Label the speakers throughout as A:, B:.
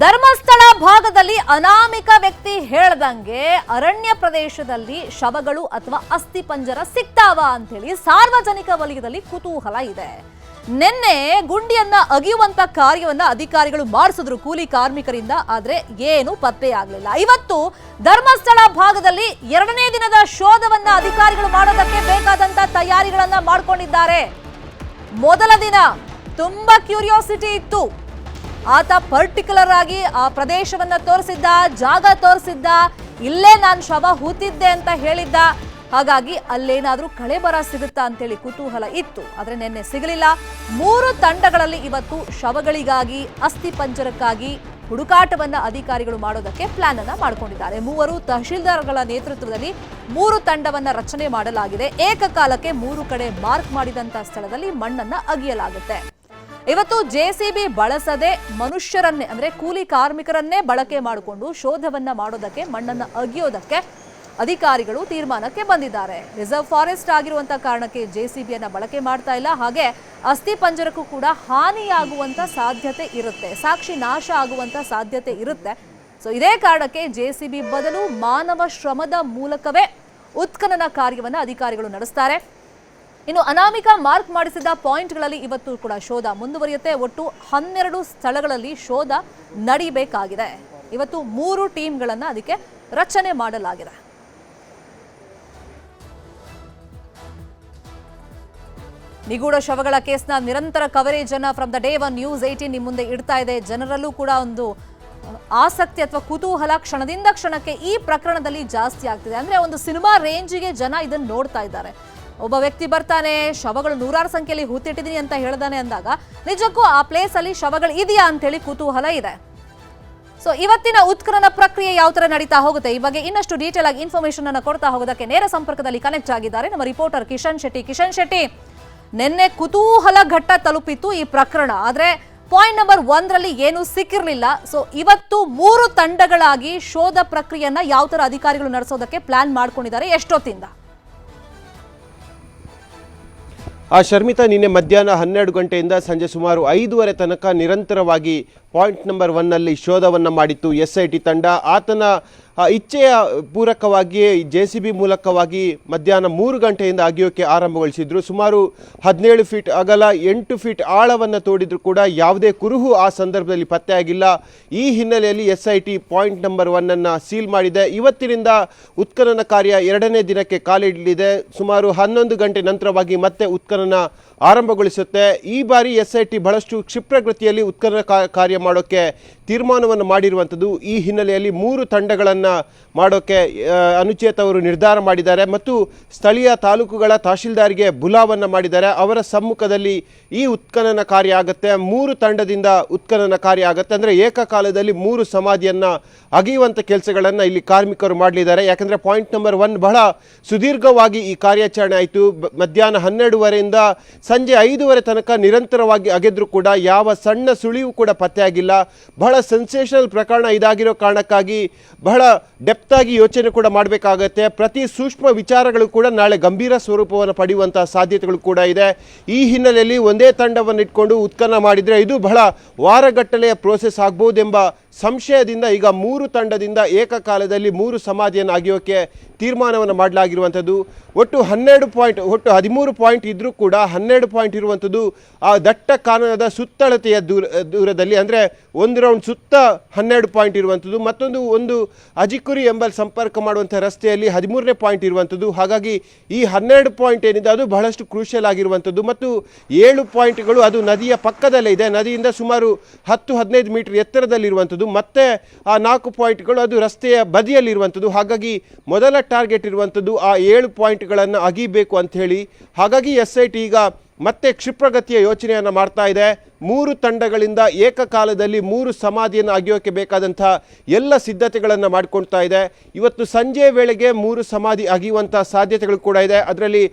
A: ಧರ್ಮಸ್ಥಳ ಭಾಗದಲ್ಲಿ ಅನಾಮಿಕ ವ್ಯಕ್ತಿ ಹೇಳ್ದಂಗೆ ಅರಣ್ಯ ಪ್ರದೇಶದಲ್ಲಿ ಶವಗಳು ಅಥವಾ ಅಸ್ಥಿ ಪಂಜರ ಸಿಗ್ತಾವ ಅಂತೇಳಿ ಸಾರ್ವಜನಿಕ ವಲಯದಲ್ಲಿ ಕುತೂಹಲ ಇದೆ. ನಿನ್ನೆ ಗುಂಡಿಯನ್ನ ಅಗಿಯುವಂತ ಕಾರ್ಯವನ್ನ ಅಧಿಕಾರಿಗಳು ಮಾಡಿಸಿದ್ರು ಕೂಲಿ ಕಾರ್ಮಿಕರಿಂದ, ಆದ್ರೆ ಏನು ಪತ್ತೆಯಾಗಲಿಲ್ಲ ಇವತ್ತು ಧರ್ಮಸ್ಥಳ ಭಾಗದಲ್ಲಿ ಎರಡನೇ ದಿನದ ಶೋಧವನ್ನ ಅಧಿಕಾರಿಗಳು ಮಾಡೋದಕ್ಕೆ ಬೇಕಾದಂತ ತಯಾರಿಗಳನ್ನ ಮಾಡಿಕೊಂಡಿದ್ದಾರೆ. ಮೊದಲ ದಿನ ತುಂಬಾ ಕ್ಯೂರಿಯಾಸಿಟಿ ಇತ್ತು. ಆತ ಪರ್ಟಿಕ್ಯುಲರ್ ಆಗಿ ಆ ಪ್ರದೇಶವನ್ನ ತೋರಿಸಿದ್ದ, ಜಾಗ ತೋರಿಸಿದ್ದ, ಇಲ್ಲೇ ನಾನು ಶವ ಹೂತಿದ್ದೆ ಅಂತ ಹೇಳಿದ್ದ. ಹಾಗಾಗಿ ಅಲ್ಲೇನಾದರೂ ಕಳೆ ಬರ ಸಿಗುತ್ತಾ ಅಂತೇಳಿ ಕುತೂಹಲ ಇತ್ತು. ಆದರೆ ನಿನ್ನೆ ಸಿಗಲಿಲ್ಲ. ಮೂರು ತಂಡಗಳಲ್ಲಿ ಇವತ್ತು ಶವಗಳಿಗಾಗಿ, ಅಸ್ಥಿ ಪಂಜರಕ್ಕಾಗಿ ಹುಡುಕಾಟವನ್ನ ಅಧಿಕಾರಿಗಳು ಮಾಡೋದಕ್ಕೆ ಪ್ಲಾನ್ ಅನ್ನ ಮಾಡಿಕೊಂಡಿದ್ದಾರೆ. ಮೂವರು ತಹಶೀಲ್ದಾರ್ಗಳ ನೇತೃತ್ವದಲ್ಲಿ ಮೂರು ತಂಡವನ್ನ ರಚನೆ ಮಾಡಲಾಗಿದೆ. ಏಕಕಾಲಕ್ಕೆ ಮೂರು ಕಡೆ ಮಾರ್ಕ್ ಮಾಡಿದಂತಹ ಸ್ಥಳದಲ್ಲಿ ಮಣ್ಣನ್ನ ಅಗಿಯಲಾಗುತ್ತೆ. ಇವತ್ತು ಜೆಸಿಬಿ ಬಳಸದೆ ಮನುಷ್ಯರನ್ನೇ, ಅಂದ್ರೆ ಕೂಲಿ ಕಾರ್ಮಿಕರನ್ನೇ ಬಳಕೆ ಮಾಡಿಕೊಂಡು ಶೋಧವನ್ನ ಮಾಡೋದಕ್ಕೆ, ಮಣ್ಣನ್ನ ಅಗಿಯೋದಕ್ಕೆ ಅಧಿಕಾರಿಗಳು ತೀರ್ಮಾನಕ್ಕೆ ಬಂದಿದ್ದಾರೆ. ರಿಸರ್ವ್ ಫಾರೆಸ್ಟ್ ಆಗಿರುವಂತಹ ಕಾರಣಕ್ಕೆ ಜೆಸಿಬಿಯನ್ನ ಬಳಕೆ ಮಾಡ್ತಾ ಇಲ್ಲ. ಹಾಗೆ ಅಸ್ಥಿ ಪಂಜರಕ್ಕೂ ಕೂಡ ಹಾನಿಯಾಗುವಂತ ಸಾಧ್ಯತೆ ಇರುತ್ತೆ. ಸಾಕ್ಷಿ ನಾಶ ಆಗುವಂತ ಸಾಧ್ಯತೆ ಇರುತ್ತೆ. ಸೊ, ಇದೇ ಕಾರಣಕ್ಕೆ ಜೆಸಿಬಿ ಬದಲು ಮಾನವ ಶ್ರಮದ ಮೂಲಕವೇ ಉತ್ಖನನ ಕಾರ್ಯವನ್ನು ಅಧಿಕಾರಿಗಳು ನಡೆಸ್ತಾರೆ. ಇನ್ನು ಅನಾಮಿಕ ಮಾರ್ಕ್ ಮಾಡಿಸಿದ ಪಾಯಿಂಟ್ಗಳಲ್ಲಿ ಇವತ್ತು ಕೂಡ ಶೋಧ ಮುಂದುವರಿಯುತ್ತೆ. ಒಟ್ಟು ಹನ್ನೆರಡು ಸ್ಥಳಗಳಲ್ಲಿ ಶೋಧ ನಡೀಬೇಕಾಗಿದೆ. ಇವತ್ತು ಮೂರು ಟೀಮ್ಗಳನ್ನು ಅದಕ್ಕೆ ರಚನೆ ಮಾಡಲಾಗಿದೆ. ನಿಗೂಢ ಶವಗಳ ಕೇಸ್ನ ನಿರಂತರ ಕವರೇಜ್ ಅನ್ನ from the day one news eighteen ನಿಮ್ಮ ಮುಂದೆ ಇಡ್ತಾ ಇದೆ. ಜನರಲ್ಲೂ ಕೂಡ ಒಂದು ಆಸಕ್ತಿ ಅಥವಾ ಕುತೂಹಲ ಕ್ಷಣದಿಂದ ಕ್ಷಣಕ್ಕೆ ಈ ಪ್ರಕರಣದಲ್ಲಿ ಜಾಸ್ತಿ ಆಗ್ತಿದೆ. ಅಂದ್ರೆ ಒಂದು ಸಿನಿಮಾ ರೇಂಜಿಗೆ ಜನ ಇದನ್ನ ನೋಡ್ತಾ ಇದ್ದಾರೆ. ಒಬ್ಬ ವ್ಯಕ್ತಿ ಬರ್ತಾನೆ, ಶವಗಳು ನೂರಾರು ಸಂಖ್ಯೆಯಲ್ಲಿ ಹೂತಿಟ್ಟಿದೀನಿ ಅಂತ ಹೇಳ್ದಾನೆ ಅಂದಾಗ, ನಿಜಕ್ಕೂ ಆ ಪ್ಲೇಸ್ ಅಲ್ಲಿ ಶವಗಳು ಇದೆಯಾ ಅಂತೇಳಿ ಕುತೂಹಲ ಇದೆ. ಸೊ ಇವತ್ತಿನ ಉತ್ಖನನ ಪ್ರಕ್ರಿಯೆ ಯಾವ ತರ ನಡೀತಾ ಹೋಗುತ್ತೆ? ಈ ಬಗ್ಗೆ ಇನ್ನಷ್ಟು ಡೀಟೇಲ್ ಆಗಿ ಇನ್ಫಾರ್ಮೇಶನ್ ಅನ್ನು ಕೊಡ್ತಾ ಹೋಗೋದಕ್ಕೆ ನೇರ ಸಂಪರ್ಕದಲ್ಲಿ ಕನೆಕ್ಟ್ ಆಗಿದ್ದಾರೆ ನಮ್ಮ ರಿಪೋರ್ಟರ್ ಕಿಶನ್ ಶೆಟ್ಟಿ. ಕಿಶನ್ ಶೆಟ್ಟಿ, ನಿನ್ನೆ ಕುತೂಹಲ ಘಟ್ಟ ತಲುಪಿತ್ತು ಈ ಪ್ರಕರಣ. ಆದ್ರೆ ಪಾಯಿಂಟ್ ನಂಬರ್ ಒಂದರಲ್ಲಿ ಏನು ಸಿಕ್ಕಿರಲಿಲ್ಲ. ಸೊ ಇವತ್ತು ಮೂರು ತಂಡಗಳಾಗಿ ಶೋಧ ಪ್ರಕ್ರಿಯೆಯನ್ನ ಯಾವ ತರ ಅಧಿಕಾರಿಗಳು ನಡೆಸೋದಕ್ಕೆ ಪ್ಲಾನ್ ಮಾಡ್ಕೊಂಡಿದ್ದಾರೆ ಎಷ್ಟೊತ್ತಿಂದ?
B: ಆ ಶರ್ಮಿತಾ ನಿನ್ನೆ ಮಧ್ಯಾಹ್ನ ಹನ್ನೆರಡು ಗಂಟೆಯಿಂದ ಸಂಜೆ ಸುಮಾರು ಐದೂವರೆ ತನಕ ನಿರಂತರವಾಗಿ ಪಾಯಿಂಟ್ ನಂಬರ್ ಒನ್ನಲ್ಲಿ ಶೋಧವನ್ನು ಮಾಡಿತ್ತು. ಎಸ್ ಐ ಟಿ ತಂಡ ಆತನ ಇಚ್ಛೆಯ ಪೂರಕವಾಗಿ ಜೆ ಸಿ ಬಿ ಮೂಲಕವಾಗಿ ಮಧ್ಯಾಹ್ನ ಮೂರು ಗಂಟೆಯಿಂದ ಅಗಿಯೋಕೆ ಆರಂಭಗೊಳಿಸಿದ್ರು. ಸುಮಾರು ಹದಿನೇಳು ಫೀಟ್ ಅಗಲ, ಎಂಟು ಫೀಟ್ ಆಳವನ್ನು ತೋಡಿದ್ರು ಕೂಡ ಯಾವುದೇ ಕುರುಹು ಆ ಸಂದರ್ಭದಲ್ಲಿ ಪತ್ತೆಯಾಗಿಲ್ಲ ಈ ಹಿನ್ನೆಲೆಯಲ್ಲಿ S I T point number ಒನ್ನನ್ನು seal ಮಾಡಿದೆ. ಇವತ್ತಿನಿಂದ ಉತ್ಖನನ ಕಾರ್ಯ ಎರಡನೇ ದಿನಕ್ಕೆ ಕಾಲಿಡಲಿದೆ. ಸುಮಾರು ಹನ್ನೊಂದು ಗಂಟೆ ನಂತರವಾಗಿ ಮತ್ತೆ ಉತ್ಖನನ ಆರಂಭಗೊಳಿಸುತ್ತೆ. ಈ ಬಾರಿ ಎಸ್ ಐ ಟಿ ಬಹಳಷ್ಟು ಕ್ಷಿಪ್ರಗತಿಯಲ್ಲಿ ಉತ್ಖನನ ಕಾರ್ಯ ಮಾಡೋಕ್ಕೆ ತೀರ್ಮಾನವನ್ನು ಮಾಡಿರುವಂಥದ್ದು. ಈ ಹಿನ್ನೆಲೆಯಲ್ಲಿ ಮೂರು ತಂಡಗಳನ್ನು ಮಾಡೋಕ್ಕೆ ಆ, ಅನುಚೇತ್ ಅವರು ನಿರ್ಧಾರ ಮಾಡಿದ್ದಾರೆ ಮತ್ತು ಸ್ಥಳೀಯ ತಾಲೂಕುಗಳ ತಹಶೀಲ್ದಾರ್ಗೆ ಬುಲಾವನ್ನು ಮಾಡಿದ್ದಾರೆ. ಅವರ ಸಮ್ಮುಖದಲ್ಲಿ ಈ ಉತ್ಖನನ ಕಾರ್ಯ ಆಗುತ್ತೆ. ಮೂರು ತಂಡದಿಂದ ಉತ್ಖನನ ಕಾರ್ಯ ಆಗುತ್ತೆ. ಅಂದರೆ ಏಕಕಾಲದಲ್ಲಿ ಮೂರು ಸಮಾಧಿಯನ್ನು ಅಗೆಯುವಂಥ ಕೆಲಸಗಳನ್ನು ಇಲ್ಲಿ ಕಾರ್ಮಿಕರು ಮಾಡಲಿದ್ದಾರೆ. ಯಾಕಂದರೆ ಪಾಯಿಂಟ್ ನಂಬರ್ ಒನ್ ಬಹಳ ಸುದೀರ್ಘವಾಗಿ ಈ ಕಾರ್ಯಾಚರಣೆ ಆಯಿತು. ಮಧ್ಯಾಹ್ನ ಹನ್ನೆರಡುವರೆಯಿಂದ ಸಂಜೆ ಐದುವರೆ ತನಕ ನಿರಂತರವಾಗಿ ಅಗೆದ್ರೂ ಕೂಡ ಯಾವ ಸಣ್ಣ ಸುಳಿವು ಕೂಡ ಪತ್ತೆಯಾಗಿಲ್ಲ. ಬಹಳ ಸೆನ್ಸೇಷನಲ್ ಪ್ರಕರಣ ಇದಾಗಿರೋ ಕಾರಣಕ್ಕಾಗಿ ಬಹಳ ಡೆಪ್ತಾಗಿ ಯೋಚನೆ ಕೂಡ ಮಾಡಬೇಕಾಗತ್ತೆ. ಪ್ರತಿ ಸೂಕ್ಷ್ಮ ವಿಚಾರಗಳು ಕೂಡ ನಾಳೆ ಗಂಭೀರ ಸ್ವರೂಪವನ್ನು ಪಡೆಯುವಂತಹ ಸಾಧ್ಯತೆಗಳು ಕೂಡ ಇದೆ. ಈ ಹಿನ್ನೆಲೆಯಲ್ಲಿ ಒಂದೇ ತಂಡವನ್ನು ಇಟ್ಕೊಂಡು ಉತ್ಖನ ಮಾಡಿದರೆ ಇದು ಬಹಳ ವಾರಗಟ್ಟಲೆಯ ಪ್ರೋಸೆಸ್ ಆಗ್ಬೋದೆಂಬ ಸಂಶಯದಿಂದ ಈಗ ಮೂರು ತಂಡದಿಂದ ಏಕಕಾಲದಲ್ಲಿ ಮೂರು ಸಮಾಧಿಯನ್ನು ಆಗಿಯೋಕ್ಕೆ ತೀರ್ಮಾನವನ್ನು ಮಾಡಲಾಗಿರುವಂಥದ್ದು. ಒಟ್ಟು ಹನ್ನೆರಡು ಪಾಯಿಂಟ್, ಒಟ್ಟು ಹದಿಮೂರು ಪಾಯಿಂಟ್ ಇದ್ದರೂ ಕೂಡ ಹನ್ನೆರಡು ಪಾಯಿಂಟ್ ಇರುವಂಥದ್ದು ಆ ದಟ್ಟ ಕಾನೂನದ ಸುತ್ತಳತೆಯ ದೂರ, ದೂರದಲ್ಲಿ ಅಂದರೆ ಒಂದು ರೌಂಡ್ ಸುತ್ತ ಹನ್ನೆರಡು ಪಾಯಿಂಟ್ ಇರುವಂಥದ್ದು, ಮತ್ತೊಂದು ಒಂದು ಅಜಿಕುರಿ ಎಂಬಲ್ಲಿ ಸಂಪರ್ಕ ಮಾಡುವಂಥ ರಸ್ತೆಯಲ್ಲಿ ಹದಿಮೂರನೇ ಪಾಯಿಂಟ್ ಇರುವಂಥದ್ದು. ಹಾಗಾಗಿ ಈ ಹನ್ನೆರಡು ಪಾಯಿಂಟ್ ಏನಿದೆ ಅದು ಬಹಳಷ್ಟು ಕ್ರೂಷಿಯಲ್ ಆಗಿರುವಂಥದ್ದು. ಮತ್ತು ಏಳು ಪಾಯಿಂಟ್ಗಳು ಅದು ನದಿಯ ಪಕ್ಕದಲ್ಲೇ ಇದೆ. ನದಿಯಿಂದ ಸುಮಾರು ಹತ್ತು, ಹದಿನೈದು ಮೀಟರ್ ಎತ್ತರದಲ್ಲಿರುವಂಥದ್ದು. ಮತ್ತೆ ಆ ನಾಲ್ಕು ಪಾಯಿಂಟ್ಗಳು ಅದು ರಸ್ತೆಯ ಬದಿಯಲ್ಲಿರುವಂಥದ್ದು. ಹಾಗಾಗಿ ಮೊದಲ ಟಾರ್ಗೆಟ್ ಇರುವಂಥದ್ದು ಆ ಏಳು ಪಾಯಿಂಟ್ಗಳನ್ನು ಅಗಿಬೇಕು ಅಂಥೇಳಿ ಹಾಗಾಗಿ ಎಸ್ ಐ ಟಿ ಈಗ ಮತ್ತೆ ಕ್ಷಿಪ್ರಗತಿಯ ಯೋಚನೆಯನ್ನು ಮಾಡ್ತಾ ಇದೆ. ಮೂರು ತಂಡಗಳಿಂದ ಏಕಕಾಲದಲ್ಲಿ ಮೂರು ಸಮಾಧಿಯನ್ನು ಅಗೆಯೋಕೆ ಬೇಕಾದಂಥ ಎಲ್ಲ ಸಿದ್ಧತೆಗಳನ್ನು ಮಾಡಿಕೊಳ್ತಾ ಇದೆ. ಇವತ್ತು ಸಂಜೆ ವೇಳೆಗೆ ಮೂರು ಸಮಾಧಿ ಅಗಿಯುವಂಥ ಸಾಧ್ಯತೆಗಳು ಕೂಡ ಇದೆ. ಅದರಲ್ಲಿ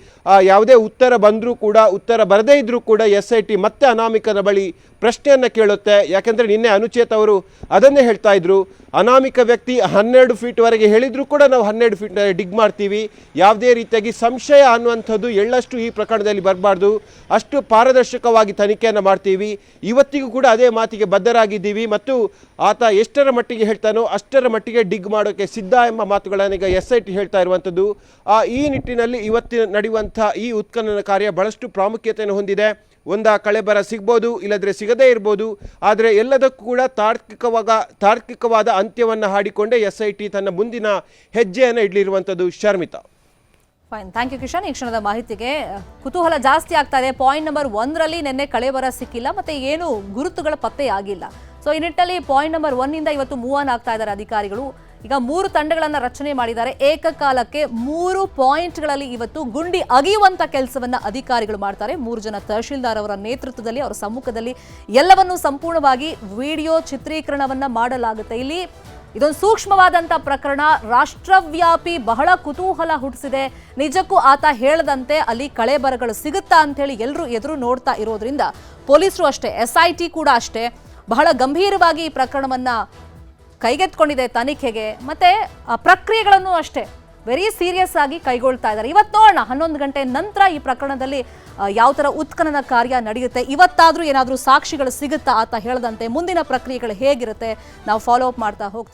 B: ಯಾವುದೇ ಉತ್ತರ ಬಂದರೂ ಕೂಡ, ಉತ್ತರ ಬರದೇ ಇದ್ದರೂ ಕೂಡ ಎಸ್ ಐ ಟಿ ಮತ್ತೆ ಅನಾಮಿಕನ ಬಳಿ ಪ್ರಶ್ನೆಯನ್ನು ಕೇಳುತ್ತೆ. ಯಾಕೆಂದರೆ ನಿನ್ನೆ ಅನುಚೇತ್ ಅವರು ಅದನ್ನೇ ಹೇಳ್ತಾ ಇದ್ರು. ಅನಾಮಿಕ ವ್ಯಕ್ತಿ ಹನ್ನೆರಡು ಫೀಟ್ ವರೆಗೆ ಹೇಳಿದ್ರು ಕೂಡ ನಾವು ಹನ್ನೆರಡು ಫೀಟ್ ಡಿಗ್ ಮಾಡ್ತೀವಿ. ಯಾವುದೇ ರೀತಿಯಾಗಿ ಸಂಶಯ ಅನ್ನುವಂಥದ್ದು ಎಳ್ಳಷ್ಟು ಈ ಪ್ರಕರಣದಲ್ಲಿ ಬರಬಾರ್ದು. ಅಷ್ಟು ಪಾರದರ್ಶಕವಾಗಿ ತನಿಖೆಯನ್ನು ಮಾಡ್ತೀವಿ. ಇವತ್ತಿಗೂ ಕೂಡ ಅದೇ ಮಾತಿಗೆ ಬದ್ಧರಾಗಿದ್ದೀವಿ ಮತ್ತು ಆತ ಎಷ್ಟರ ಮಟ್ಟಿಗೆ ಹೇಳ್ತಾನೋ ಅಷ್ಟರ ಮಟ್ಟಿಗೆ ಡಿಗ್ ಮಾಡೋಕ್ಕೆ ಸಿದ್ಧ ಎಂಬ ಮಾತುಗಳನ್ನು ಈಗ ಎಸ್ ಐ ಟಿ ಹೇಳ್ತಾ ಇರುವಂಥದ್ದು. ಆ, ಈ ನಿಟ್ಟಿನಲ್ಲಿ ಇವತ್ತಿನ ನಡೆಯುವಂಥ ಈ ಉತ್ಖನನ ಕಾರ್ಯ ಬಹಳಷ್ಟು ಪ್ರಾಮುಖ್ಯತೆಯನ್ನು ಹೊಂದಿದೆ. ಒಂದ ಕಳೆಬರ ಸಿಗ್ಬೋದು, ಇಲ್ಲದ್ರೆ ಸಿಗದೇ ಇರ್ಬೋದು. ಆದರೆ ಎಲ್ಲದಕ್ಕೂ ಕೂಡ ತಾರ್ಕಿಕವಾಗ, ತಾರ್ಕಿಕವಾದ ಅಂತ್ಯವನ್ನು ಹಾಡಿಕೊಂಡೇ ಎಸ್ ಐ ಟಿ ತನ್ನ ಮುಂದಿನ ಹೆಜ್ಜೆಯನ್ನು ಇಡಲಿರುವಂಥದ್ದು Sharmita.
A: Fine thank you Kishan ಈ ಕ್ಷಣದ ಮಾಹಿತಿಗೆ ಕುತೂಹಲ ಜಾಸ್ತಿ ಆಗ್ತಾ ಇದೆ. ಪಾಯಿಂಟ್ ನಂಬರ್ ಒಂದರಲ್ಲಿ ನಿನ್ನೆ ಕಳೆಬರ ಸಿಕ್ಕಿಲ್ಲ, ಮತ್ತೆ ಏನು ಗುರುತುಗಳ ಪತ್ತೆ ಆಗಿಲ್ಲ ಸೊ ಈ ನಿಟ್ಟಲ್ಲಿ ಪಾಯಿಂಟ್ ನಂಬರ್ ಒನ್ನಿಂದ ಇವತ್ತು ಮೂವ್ ಆನ್ ಆಗ್ತಾ ಇದ್ದಾರೆ ಅಧಿಕಾರಿಗಳು. ಈಗ ಮೂರು ತಂಡಗಳನ್ನು ರಚನೆ ಮಾಡಿದ್ದಾರೆ. ಏಕಕಾಲಕ್ಕೆ ಮೂರು ಪಾಯಿಂಟ್ಗಳಲ್ಲಿ ಇವತ್ತು ಗುಂಡಿ ಅಗಿಯುವಂತ ಕೆಲಸವನ್ನ ಅಧಿಕಾರಿಗಳು ಮಾಡ್ತಾರೆ. ಮೂರು ಜನ ತಹಶೀಲ್ದಾರ್ ಅವರ ನೇತೃತ್ವದಲ್ಲಿ, ಅವರ ಸಮ್ಮುಖದಲ್ಲಿ ಎಲ್ಲವನ್ನೂ ಸಂಪೂರ್ಣವಾಗಿ ವಿಡಿಯೋ ಚಿತ್ರೀಕರಣವನ್ನ ಮಾಡಲಾಗುತ್ತೆ. ಇಲ್ಲಿ ಇದೊಂದು ಸೂಕ್ಷ್ಮವಾದಂತ ಪ್ರಕರಣ. ರಾಷ್ಟ್ರವ್ಯಾಪಿ ಬಹಳ ಕುತೂಹಲ ಹುಟ್ಟಿಸಿದೆ. ನಿಜಕ್ಕೂ ಆತ ಹೇಳದಂತೆ ಅಲ್ಲಿ ಕಳೆಬರಗಳು ಸಿಗುತ್ತಾ ಅಂತೇಳಿ ಎಲ್ಲರೂ ಎದುರು ನೋಡ್ತಾ ಇರೋದ್ರಿಂದ ಪೊಲೀಸರು ಅಷ್ಟೇ ಎಸ್ ಕೂಡ ಅಷ್ಟೇ ಬಹಳ ಗಂಭೀರವಾಗಿ ಈ ಪ್ರಕರಣವನ್ನ ಕೈಗೆತ್ಕೊಂಡಿದೆ ತನಿಖೆಗೆ. ಮತ್ತೆ ಪ್ರಕ್ರಿಯೆಗಳನ್ನು ಅಷ್ಟೇ ವೆರಿ ಸೀರಿಯಸ್ ಆಗಿ ಕೈಗೊಳ್ತಾ ಇದ್ದಾರೆ. ಇವತ್ತು ನೋಡೋಣ, ಹನ್ನೊಂದು ಗಂಟೆ ನಂತರ ಈ ಪ್ರಕರಣದಲ್ಲಿ ಯಾವ ಥರ ಉತ್ಖನನ ಕಾರ್ಯ ನಡೆಯುತ್ತೆ, ಇವತ್ತಾದರೂ ಏನಾದರೂ ಸಾಕ್ಷಿಗಳು ಸಿಗುತ್ತಾ ಆತ ಹೇಳದಂತೆ ಮುಂದಿನ ಪ್ರಕ್ರಿಯೆಗಳು ಹೇಗಿರುತ್ತೆ, ನಾವು ಫಾಲೋ ಅಪ್ ಮಾಡ್ತಾ ಹೋಗ್ತೀವಿ.